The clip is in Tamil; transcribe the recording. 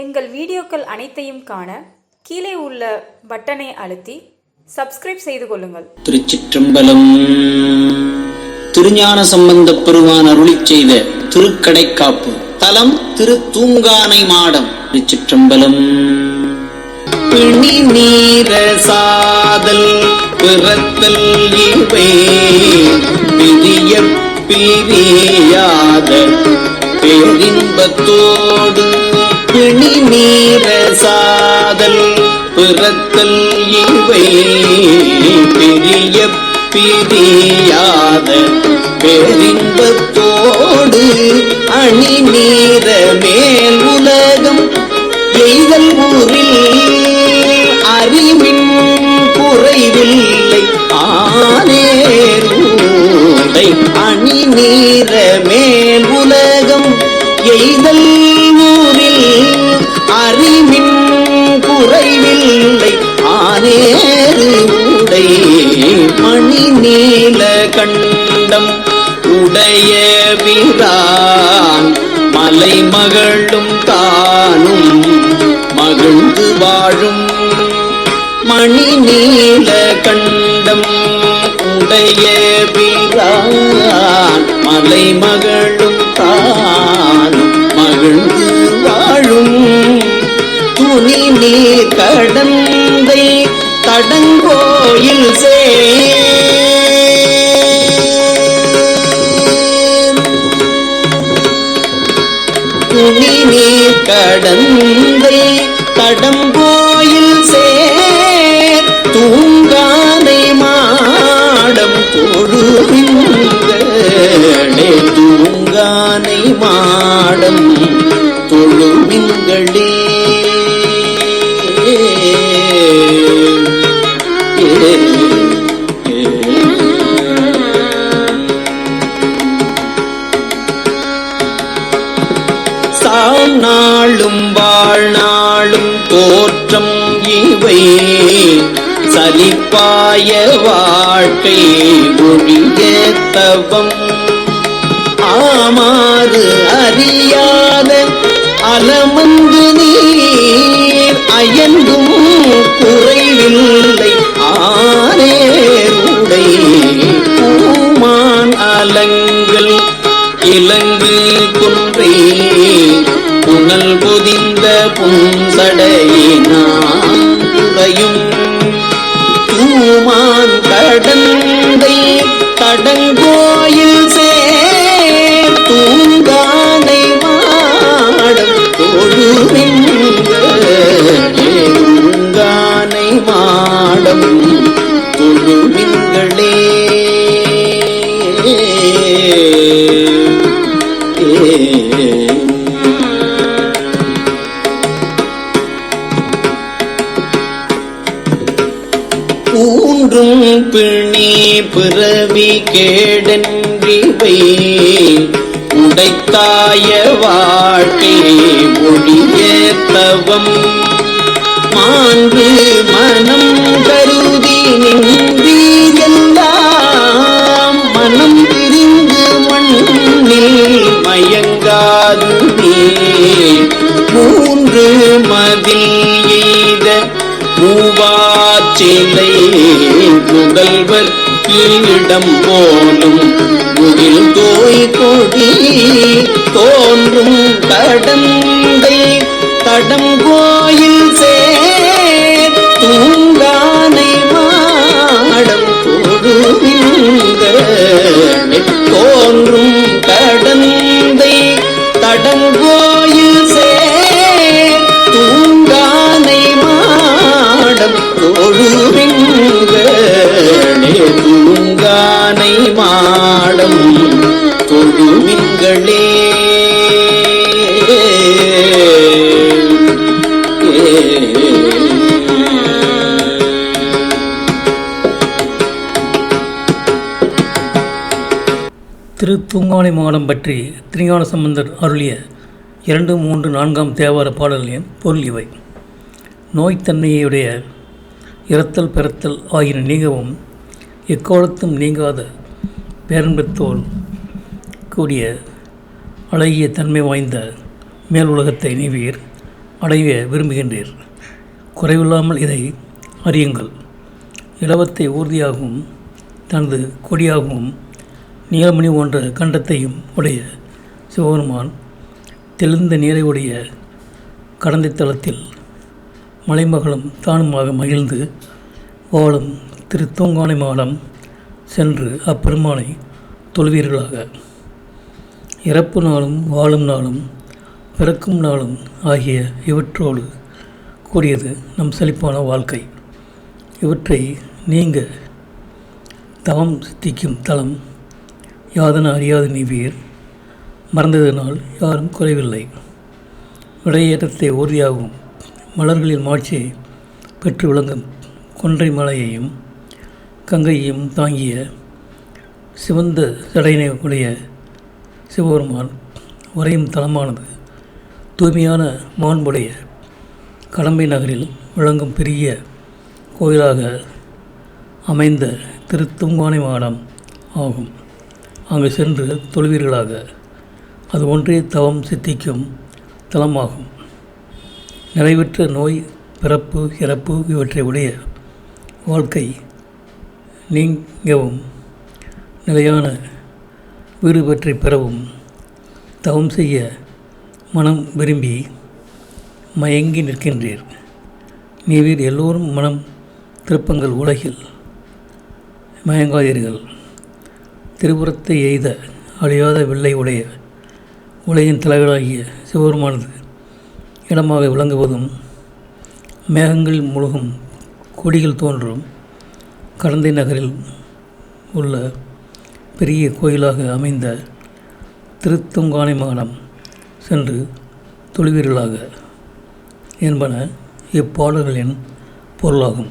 எங்கள் வீடியோக்கள் அனைத்தையும் காண கீழே உள்ள பட்டனை அழுத்தி சப்ஸ்கிரைப் செய்து கொள்ளுங்கள். திருச்சிற்றம்பலம். திருஞான சம்பந்த பெருமான் அருளி செய்த திருக்கடைக்காப்பு. தலம் திரு தூங்கானை மாடம். திருச்சிற்றம்பலம். பிணி நீர சாதல் பிறத்தல் இவை பிரிய பிரியாத பிறத்தல் இவை பெரிய பிரியாத பெரிந்தத்தோடு அணி நீர் கண்டம் உடைய வீரான் மலை மகளும் தானும் மகிழ்ந்து வாழும். மணி நீல கண்டம் உடைய வீரான் மலை மகளும் தானும் மகிழ்ந்து வாழும். துணி நீர் கடந்தை தடங்கோயில் சே கடந்தை கடம்போயில் சேர் தூங்கா வாழ்நாளும் தோற்றம் இவை. சலிப்பாய வாழ்க்கை ஒழிய தவம் ஆமாறு அறியாத அலமந்து நீர் அயங்கும் குறைவில்லை. ஆரேருடை பூமான் அலங்கள் இலங்கு குன்றை. பிறவி கேடன்றிவை உடைத்தாய வாழ்க்கையே ஒழிய தவம் மாண்பு மனம் கருதி நின்றி எல்லாம் மனம் பிரிந்து மண்ணில் மயங்காது மூன்று மதில் எய்த மூவாச்சிலை முதல்வர் கீழிடம் போலும் முகில் தோய் கொடி தோன்றும் கடந்தை தடம் கோயில் சே தூங்கானை மாடம் பற்றி திருஞான சம்பந்தர் அருளிய இரண்டு மூன்று நான்காம் தேவார பாடல்களின் பொருள் இவை. நோய்த்தன்மையுடைய இறத்தல் பெறத்தல் ஆகியன நீங்கவும் எக்காலத்தும் நீங்காத பேரன்பத்தோல் கூடிய அழகிய தன்மை வாய்ந்த மேல் உலகத்தை நீவீர் அடைய விரும்புகின்றீர். குறைவில்லாமல் இதை அறியுங்கள். இலவத்தை ஊர்தியாகவும் தனது கொடியாகவும் நீலமணி போன்ற கண்டத்தையும் உடைய சிவபெருமான் தெளிந்த நீரை உடைய கடந்தை தளத்தில் மலைமகளும் தானுமாக மகிழ்ந்து வாழும் திருத்தோங்கானை மாடம் சென்று அப்பெருமானை தொழுவீர்களாக. இறப்பு நாளும் வாழும் நாளும் பிறக்கும் நாளும் ஆகிய இவற்றோடு கூடியது நம் செழிப்பான வாழ்க்கை. இவற்றை நீங்க தவம் சித்திக்கும் தலம் யாதன அறியாத நீவீர் மறந்ததனால் யாரும் குறைவில்லை. விடையேற்றத்தை உறுதியாகும் மலர்களின் மாட்சியை பெற்று விளங்கும் கொன்றை மலையையும் கங்கையையும் தாங்கிய சிவந்த சடையினை உடைய சிவபெருமான் உறையும் தலமானது தூய்மையான மாண்புடைய கடம்பை நகரில் விளங்கும் பெரிய கோயிலாக அமைந்த திருத்தும்பானை மாடம் ஆகும். அங்கு சென்று தொழுவீர்களாக. அது ஒன்றே தவம் சித்திக்கும் தலமாகும். நிறைவேற்ற நோய் பிறப்பு இறப்பு இவற்றை உடைய வாழ்க்கை நீங்கவும் நிலையான வீடு பற்றி பெறவும் தவம் செய்ய மனம் விரும்பி மயங்கி நிற்கின்றீர். நீவீர் எல்லோரும் மனம் திருப்பங்கள் உலகில் மயங்காதீர்கள். திருபுறத்தை எய்த அழியாத வில்லை உடைய உலகின் தலைவராகிய சிவபெருமானது இடமாக விளங்குவதும் மேகங்கள் முழுகும் கொடிகள் தோன்றும் கடந்தை நகரில் உள்ள பெரிய கோயிலாக அமைந்த திருத்தொங்கானை மகனம் சென்று தொழுவீர்களாக என்பன இப்பாடல்களின் பொருளாகும்.